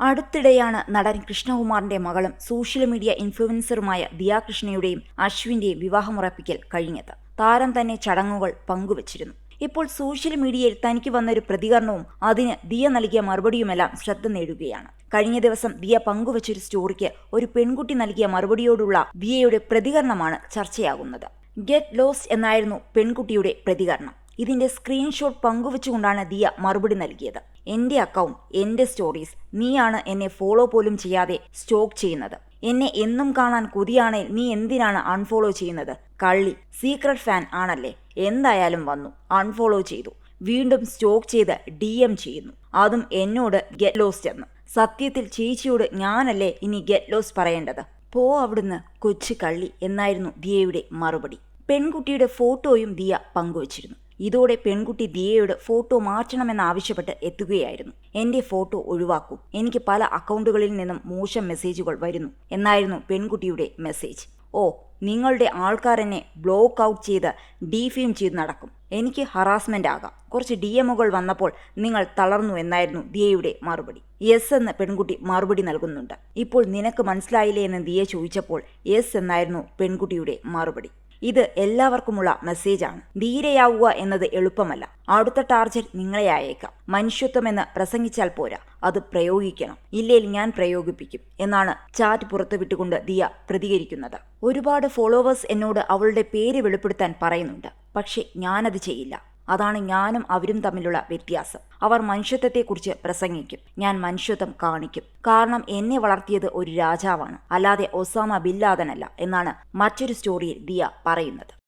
അടുത്തിടെയാണ് നടൻ കൃഷ്ണകുമാറിന്റെ മകളും സോഷ്യൽ മീഡിയ ഇൻഫ്ലുവൻസറുമായ ദിയാകൃഷ്ണയുടെയും അശ്വിന്റെയും വിവാഹമുറപ്പിക്കൽ കഴിഞ്ഞത്. താരം തന്നെ ചടങ്ങുകൾ പങ്കുവച്ചിരുന്നു. ഇപ്പോൾ സോഷ്യൽ മീഡിയയിൽ തനിക്ക് വന്നൊരു പ്രതികരണവും അതിന് ദിയ നൽകിയ മറുപടിയുമെല്ലാം ശ്രദ്ധ നേടുകയാണ്. കഴിഞ്ഞ ദിവസം ദിയ പങ്കുവച്ചൊരു സ്റ്റോറിക്ക് ഒരു പെൺകുട്ടി നൽകിയ മറുപടിയോടുള്ള ദിയയുടെ പ്രതികരണമാണ് ചർച്ചയാകുന്നത്. ഗെറ്റ് ലോസ് എന്നായിരുന്നു പെൺകുട്ടിയുടെ പ്രതികരണം. ഇതിന്റെ സ്ക്രീൻഷോട്ട് പങ്കുവച്ചുകൊണ്ടാണ് ദിയ മറുപടി നൽകിയത്. എന്റെ അക്കൗണ്ട് എന്റെ സ്റ്റോറീസ് നീയാണ് എന്നെ ഫോളോ പോലും ചെയ്യാതെ സ്റ്റോക്ക് ചെയ്യുന്നത്. എന്നെ എന്നും കാണാൻ കൊതിയാണേൽ നീ എന്തിനാണ് അൺഫോളോ ചെയ്യുന്നത്? കള്ളി സീക്രട്ട് ഫാൻ ആണല്ലേ? എന്തായാലും വന്നു അൺഫോളോ ചെയ്തു. വീണ്ടും സ്റ്റോക്ക് ചെയ്ത് ഡി എം ചെയ്യുന്നു. അതും എന്നോട് ഗെറ്റ് ലോസ്റ്റ് എന്ന്. സത്യത്തിൽ ചേച്ചിയോട് ഞാനല്ലേ ഇനി ഗെറ്റ് ലോസ് പറയേണ്ടത്? പോ അവിടുന്ന് കൊച്ചു കള്ളി എന്നായിരുന്നു ദിയയുടെ മറുപടി. പെൺകുട്ടിയുടെ ഫോട്ടോയും ദിയ പങ്കുവച്ചിരുന്നു. ഇതോടെ പെൺകുട്ടി ദിയയോട് ഫോട്ടോ മാറ്റണമെന്നാവശ്യപ്പെട്ട് എത്തുകയായിരുന്നു. എന്റെ ഫോട്ടോ ഒഴിവാക്കൂ. എനിക്ക് പല അക്കൗണ്ടുകളിൽ നിന്നും മോശം മെസ്സേജുകൾ വരുന്നു. എന്നായിരുന്നു പെൺകുട്ടിയുടെ മെസ്സേജ്. ഓ നിങ്ങളുടെ ആൾക്കാരെന്നെ ബ്ലോക്ക് ഔട്ട് ചെയ്ത് ഡീഫെയിം ചെയ്ത് നടക്കും. എനിക്ക് ഹറാസ്മെന്റ് ആകാം. കുറച്ച് ഡി എമ്മുകൾ വന്നപ്പോൾ നിങ്ങൾ തളർന്നു എന്നായിരുന്നു ദിയയുടെ മറുപടി. യെസ് എന്ന പെൺകുട്ടി മറുപടി നൽകുന്നുണ്ട്. ഇപ്പോൾ നിനക്ക് മനസ്സിലായില്ലേ എന്ന് ദിയ ചോദിച്ചപ്പോൾ യെസ് എന്നായിരുന്നു പെൺകുട്ടിയുടെ മറുപടി. ഇത് എല്ലാവർക്കുമുള്ള മെസ്സേജാണ് ധീരയാവുക എന്നത് എളുപ്പമല്ല. അടുത്ത ടാർജറ്റ് നിങ്ങളെ അയക്കാം മനുഷ്യത്വമെന്ന് പ്രസംഗിച്ചാൽ പോരാ. അത് പ്രയോഗിക്കണം. ഇല്ലേൽ ഞാൻ പ്രയോഗിപ്പിക്കും എന്നാണ് ചാറ്റ് പുറത്തുവിട്ടുകൊണ്ട് ദിയ പ്രതികരിക്കുന്നത്. ഒരുപാട് ഫോളോവേഴ്സ് എന്നോട് അവളുടെ പേര് വെളിപ്പെടുത്താൻ പറയുന്നുണ്ട്. പക്ഷെ ഞാനത് ചെയ്യില്ല. അതാണ് ഞാനും അവരും തമ്മിലുള്ള വ്യത്യാസം. അവർ മനുഷ്യത്വത്തെക്കുറിച്ച് പ്രസംഗിക്കും. ഞാൻ മനുഷ്യത്വം കാണിക്കും. കാരണം എന്നെ വളർത്തിയത് ഒരു രാജാവാണ്. അല്ലാതെ ഒസാമ ബില്ലാദനല്ല എന്നാണ് മറ്റൊരു സ്റ്റോറിയിൽ ദിയ പറയുന്നത്.